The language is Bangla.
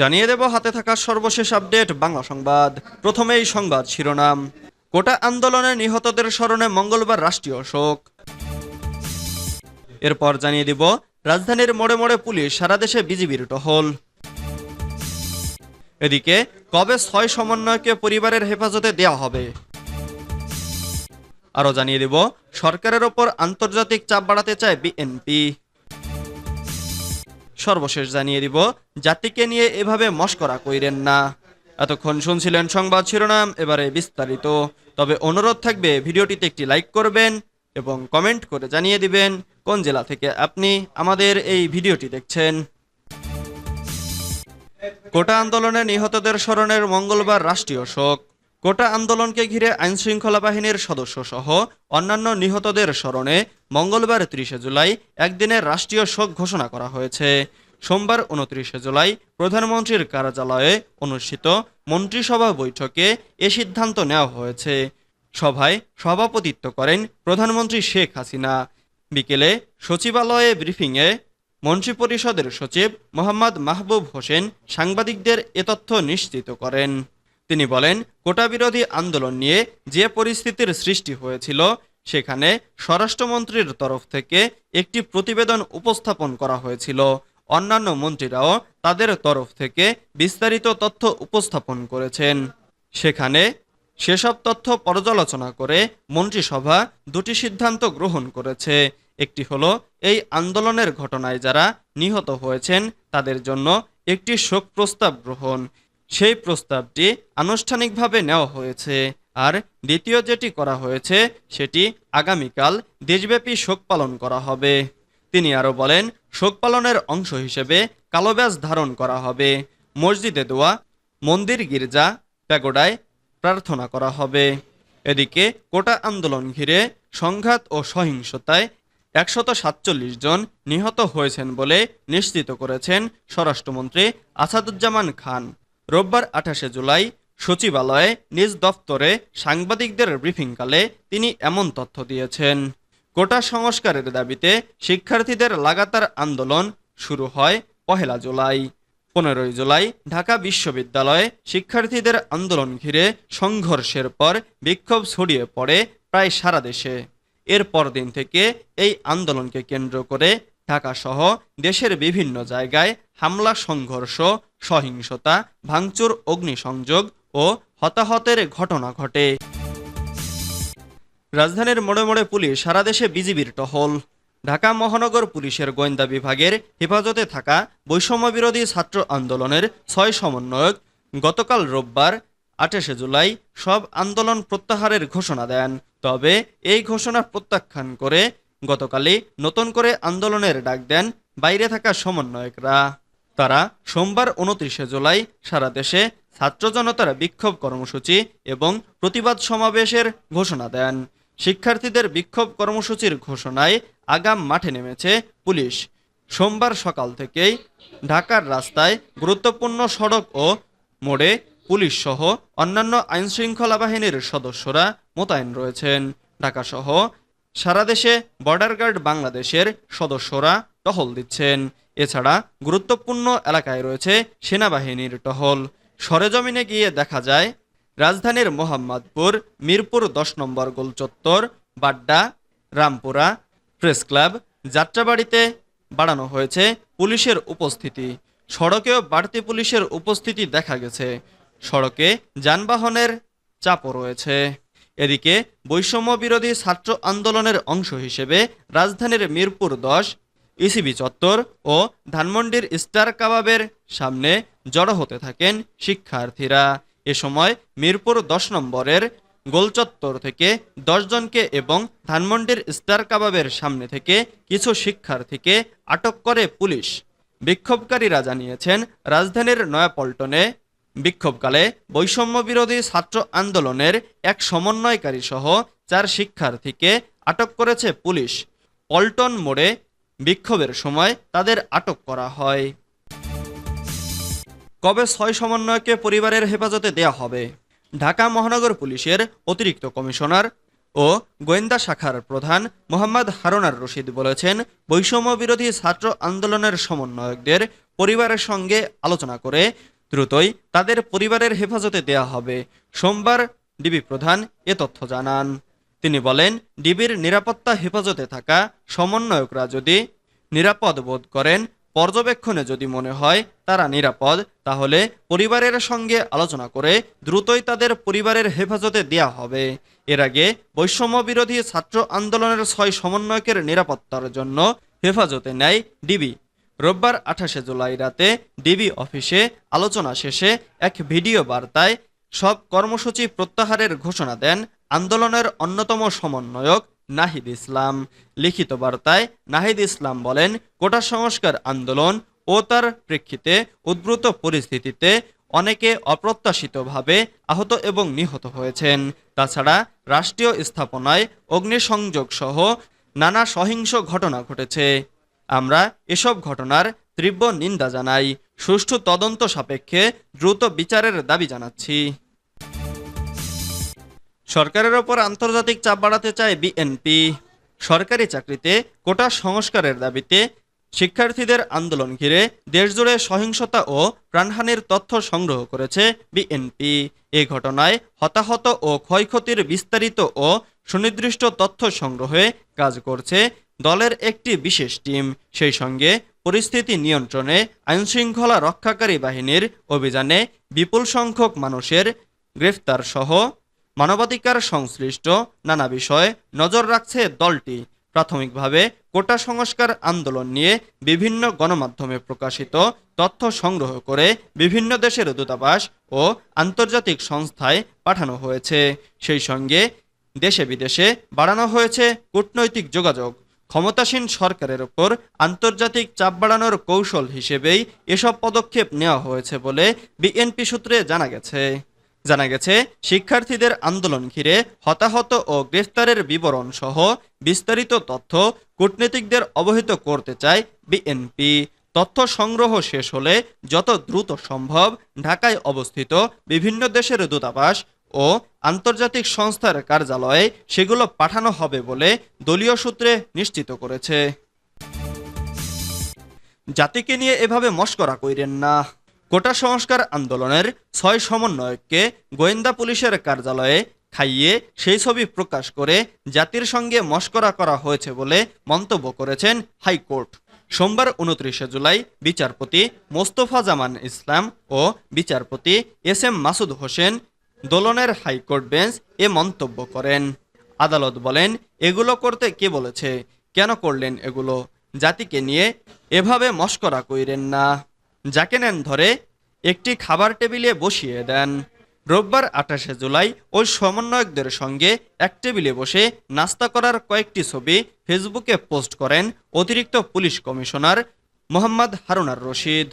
জানিয়ে দেব হাতে থাকা সর্বশেষ আপডেট, বাংলা সংবাদ। প্রথমেই সংবাদ শিরোনাম। কোটা আন্দোলনে নিহতদের স্মরণে মঙ্গলবার রাষ্ট্রীয় শোক। এরপর জানিয়ে দিব, রাজধানীর মোড়ে মোড়ে পুলিশ সারা দেশে বিজিবির টহল। এদিকে, কবে ছয় সমন্বয়কে পরিবারের হেফাজতে দেওয়া হবে? আরও জানিয়ে দিব, সরকারের ওপর আন্তর্জাতিক চাপ বাড়াতে চায় বিএনপি। সর্বশেষ জানিয়ে দিব, জাতিকে নিয়ে এভাবে মস্করা কইরেন না। এতক্ষণ শুনছিলেন সংবাদ শিরোনাম, এবারে বিস্তারিত। তবে অনুরোধ থাকবে, ভিডিওটিতে একটি লাইক করবেন এবং কমেন্ট করে জানিয়ে দিবেন কোন জেলা থেকে আপনি আমাদের এই ভিডিওটি দেখছেন। কোটা আন্দোলনে নিহতদের স্মরণের মঙ্গলবার রাষ্ট্রীয় শোক। কোটা আন্দোলনকে ঘিরে আইনশৃঙ্খলা বাহিনীর সদস্য সহ অন্যান্য নিহতদের স্মরণে মঙ্গলবার ত্রিশে জুলাই একদিনের রাষ্ট্রীয় শোক ঘোষণা করা হয়েছে। সোমবার উনত্রিশে জুলাই প্রধানমন্ত্রীর কার্যালয়ে অনুষ্ঠিত মন্ত্রিসভা বৈঠকে এ সিদ্ধান্ত নেওয়া হয়েছে। সভায় সভাপতিত্ব করেন প্রধানমন্ত্রী শেখ হাসিনা। বিকেলে সচিবালয়ে ব্রিফিংয়ে মন্ত্রিপরিষদের সচিব মোহাম্মদ মাহবুব হোসেন সাংবাদিকদের এ তথ্য নিশ্চিত করেন। তিনি বলেন কোটা বিরোধী আন্দোলন নিয়ে যে পরিস্থিতির সৃষ্টি হয়েছিল, সেখানে স্বরাষ্ট্রমন্ত্রীর তরফ থেকে একটি প্রতিবেদন উপস্থাপন করা হয়েছিল। অন্যান্য মন্ত্রীরাও তাদের তরফ থেকে বিস্তারিত তথ্য উপস্থাপন করেছেন। সেখানে সেসব তথ্য পর্যালোচনা করে মন্ত্রিসভা দুটি সিদ্ধান্ত গ্রহণ করেছে। একটি হলো, এই আন্দোলনের ঘটনায় যারা নিহত হয়েছেন, তাদের জন্য একটি শোক প্রস্তাব গ্রহণ। সেই প্রস্তাবটি আনুষ্ঠানিকভাবে নেওয়া হয়েছে। আর দ্বিতীয় যেটি করা হয়েছে, সেটি আগামীকাল দেশব্যাপী শোক পালন করা হবে। তিনি আরও বলেন, শোক পালনের অংশ হিসেবে কালো ব্যাজ ধারণ করা হবে। মসজিদে দোয়া, মন্দির গির্জা, প্যাগোডায় প্রার্থনা করা হবে। এদিকে কোটা আন্দোলন ঘিরে সংঘাত ও সহিংসতায় একশত সাতচল্লিশ জন নিহত হয়েছেন বলে নিশ্চিত করেছেন স্বরাষ্ট্রমন্ত্রী আসাদুজ্জামান খান। রোববার আঠাশে জুলাই সচিবালয়ে নিজ দফতরে সাংবাদিকদের ব্রিফিংকালে তিনি এমন তথ্য দিয়েছেন। কোটা সংস্কারের দাবিতে শিক্ষার্থীদের লাগাতার আন্দোলন শুরু হয় পহেলা জুলাই। পনেরোই জুলাই ঢাকা বিশ্ববিদ্যালয়ে শিক্ষার্থীদের আন্দোলন ঘিরে সংঘর্ষের পর বিক্ষোভ ছড়িয়ে পড়ে প্রায় সারা দেশে। এর পরদিন থেকে এই আন্দোলনকে কেন্দ্র করে ঢাকা সহ দেশের বিভিন্ন জায়গায় হামলা, সংঘর্ষ, সহিংসতা, ভাঙচুর, অগ্নিসংযোগ ও হতাহতের ঘটনা ঘটে। রাজধানীর মোড়ে মোড়ে পুলিশ সারা দেশে বিজিবির টহল। ঢাকা মহানগর পুলিশের গোয়েন্দা বিভাগের হেফাজতে থাকা বৈষম্য বিরোধী ছাত্র আন্দোলনের ছয় সমন্বয়ক গতকাল রোববার, আঠাশে জুলাই, সব আন্দোলন প্রত্যাহারের ঘোষণা দেন। তবে এই ঘোষণা প্রত্যাখ্যান করে গতকালই নতুন করে আন্দোলনের ডাক দেন বাইরে থাকা সমন্বয়করা। তারা সোমবার উনত্রিশে জুলাই সারা দেশে ছাত্র জনতার বিক্ষোভ কর্মসূচি এবং প্রতিবাদ সমাবেশের ঘোষণা দেন। শিক্ষার্থীদের বিক্ষোভ কর্মসূচির ঘোষণায় আগাম মাঠে নেমেছে পুলিশ। সোমবার সকাল থেকেই ঢাকার রাস্তায় গুরুত্বপূর্ণ সড়ক ও মোড়ে পুলিশ সহ অন্যান্য আইনশৃঙ্খলা বাহিনীর সদস্যরা মোতায়েন রয়েছেন। ঢাকাসহ সারা দেশে বর্ডার গার্ড বাংলাদেশের সদস্যরা টহল দিচ্ছেন। এছাড়া গুরুত্বপূর্ণ এলাকায় রয়েছে সেনাবাহিনীর টহল। সরেজমিনে গিয়ে দেখা যায়, রাজধানীর মোহাম্মদপুর, মিরপুর দশ নম্বর গোল চত্বর বাড্ডা, রামপুরা প্রেস ক্লাব যাত্রাবাড়িতে বাড়ানো হয়েছে পুলিশের উপস্থিতি। সড়কেও বাড়তি পুলিশের উপস্থিতি দেখা গেছে। সড়কে যানবাহনের চাপও রয়েছে। এদিকে বৈষম্য বিরোধী ছাত্র আন্দোলনের অংশ হিসেবে রাজধানীর মিরপুর দশ, ইসিবি চত্বর ও ধানমন্ডির স্টার কাবাবের সামনে জড়ো হতে থাকেন শিক্ষার্থীরা। এ সময় মিরপুর দশ নম্বরের গোলচত্বর থেকে দশজনকে এবং ধানমন্ডির স্টার কাবাবের সামনে থেকে কিছু শিক্ষার্থীকে আটক করে পুলিশ। বিক্ষোভকারীরা জানিয়েছেন, রাজধানীর নয়াপল্টনে বিক্ষোভকালে বৈষম্য বিরোধী ছাত্র আন্দোলনের এক সমন্বয়কারী সহ চার শিক্ষার্থীকে আটক করেছে পুলিশ। পল্টন মোড়ে বিক্ষোভের সময় তাদের আটক করা হয়। কবে ছয় সমন্বয়কে পরিবারের হেফাজতে দেয়া হবে? ঢাকা মহানগর পুলিশের অতিরিক্ত কমিশনার ও গোয়েন্দা শাখার প্রধান মোহাম্মদ হারুনার রশিদ বলেছেন বৈষম্য বিরোধী ছাত্র আন্দোলনের সমন্বয়কদের পরিবারের সঙ্গে আলোচনা করে দ্রুতই তাদের পরিবারের হেফাজতে দেয়া হবে। সোমবার ডিবি প্রধান এ তথ্য জানান। তিনি বলেন, ডিবির নিরাপত্তা হেফাজতে থাকা সমন্বয়করা যদি নিরাপদ বোধ করেন, পর্যবেক্ষণে যদি মনে হয় তারা নিরাপদ, তাহলে পরিবারের সঙ্গে আলোচনা করে দ্রুতই তাদের পরিবারের হেফাজতে দেয়া হবে। এর আগে বৈষম্য বিরোধী ছাত্র আন্দোলনের ছয় সমন্বয়কের নিরাপত্তার জন্য হেফাজতে নেয় ডিবি। রোববার আঠাশে জুলাই রাতে ডিবি অফিসে আলোচনা শেষে এক ভিডিও বার্তায় সব কর্মসূচি প্রত্যাহারের ঘোষণা দেন আন্দোলনের অন্যতম সমন্বয়ক নাহিদ ইসলাম। লিখিত বার্তায় নাহিদ ইসলাম বলেন, কোটা সংস্কার আন্দোলন ও তার প্রেক্ষিতে উদ্ভূত পরিস্থিতিতে অনেকে অপ্রত্যাশিতভাবে আহত এবং নিহত হয়েছেন। তাছাড়া রাষ্ট্রীয় স্থাপনায় অগ্নিসংযোগ সহ নানা সহিংস ঘটনা ঘটেছে। আমরা এসব ঘটনার তীব্র নিন্দা জানাই। সুষ্ঠু তদন্ত সাপেক্ষে দ্রুত বিচারের দাবি জানাচ্ছি। সরকারের ওপর আন্তর্জাতিক চাপ বাড়াতে চায় বিএনপি। সরকারি চাকরিতে কোটা সংস্কারের দাবিতে শিক্ষার্থীদের আন্দোলন ঘিরে দেশজুড়ে সহিংসতা ও প্রাণহানির তথ্য সংগ্রহ করেছে বিএনপি। এই ঘটনায় হতাহত ও ক্ষয়ক্ষতির বিস্তারিত ও সুনির্দিষ্ট তথ্য সংগ্রহে কাজ করছে দলের একটি বিশেষ টিম। সেই সঙ্গে পরিস্থিতি নিয়ন্ত্রণে আইনশৃঙ্খলা রক্ষাকারী বাহিনীর অভিযানে বিপুল সংখ্যক মানুষের গ্রেফতার সহ মানবাধিকার সংশ্লিষ্ট নানা বিষয়ে নজর রাখছে দলটি। প্রাথমিকভাবে কোটা সংস্কার আন্দোলন নিয়ে বিভিন্ন গণমাধ্যমে প্রকাশিত তথ্য সংগ্রহ করে বিভিন্ন দেশের দূতাবাস ও আন্তর্জাতিক সংস্থায় পাঠানো হয়েছে। সেই সঙ্গে দেশে বিদেশে বাড়ানো হয়েছে কূটনৈতিক যোগাযোগ। ক্ষমতাসীন সরকারের ওপর আন্তর্জাতিক চাপ বাড়ানোর কৌশল হিসেবেই এসব পদক্ষেপ নেওয়া হয়েছে বলে বিএনপি সূত্রে জানা গেছে। জানা গেছে, শিক্ষার্থীদের আন্দোলন ঘিরে হতাহত ও গ্রেফতারের বিবরণ সহ বিস্তারিত তথ্য কূটনীতিকদের অবহিত করতে চায় বিএনপি। তথ্য সংগ্রহ শেষ হলে যত দ্রুত সম্ভব ঢাকায় অবস্থিত বিভিন্ন দেশের দূতাবাস ও আন্তর্জাতিক সংস্থার কার্যালয়ে সেগুলো পাঠানো হবে বলে দলীয় সূত্রে নিশ্চিত করেছে। জাতিকে নিয়ে এভাবে মস্করা কইরেন না। কোটা সংস্কার আন্দোলনের ছয় সমন্বয়ককে গোয়েন্দা পুলিশের কার্যালয়ে খাইয়ে সেই ছবি প্রকাশ করে জাতির সঙ্গে মস্করা করা হয়েছে বলে মন্তব্য করেছেন হাইকোর্ট। সোমবার উনত্রিশে জুলাই বিচারপতি মোস্তফা জামান ইসলাম ও বিচারপতি এস এম মাসুদ হোসেন দোলনের হাইকোর্ট বেঞ্চ এ মন্তব্য করেন। আদালত বলেন, এগুলো করতে কে বলেছে? কেন করলেন এগুলো? জাতিকে নিয়ে এভাবে মস্করা কইরেন না। যাকে নেন ধরে একটি খাবার টেবিলে বসিয়ে দেন। রোববার আঠাশে জুলাই ওই সমন্বয়কদের সঙ্গে এক টেবিলে বসে নাস্তা করার কয়েকটি ছবি ফেসবুকে পোস্ট করেন অতিরিক্ত পুলিশ কমিশনার মোহাম্মদ হারুনার রশিদ।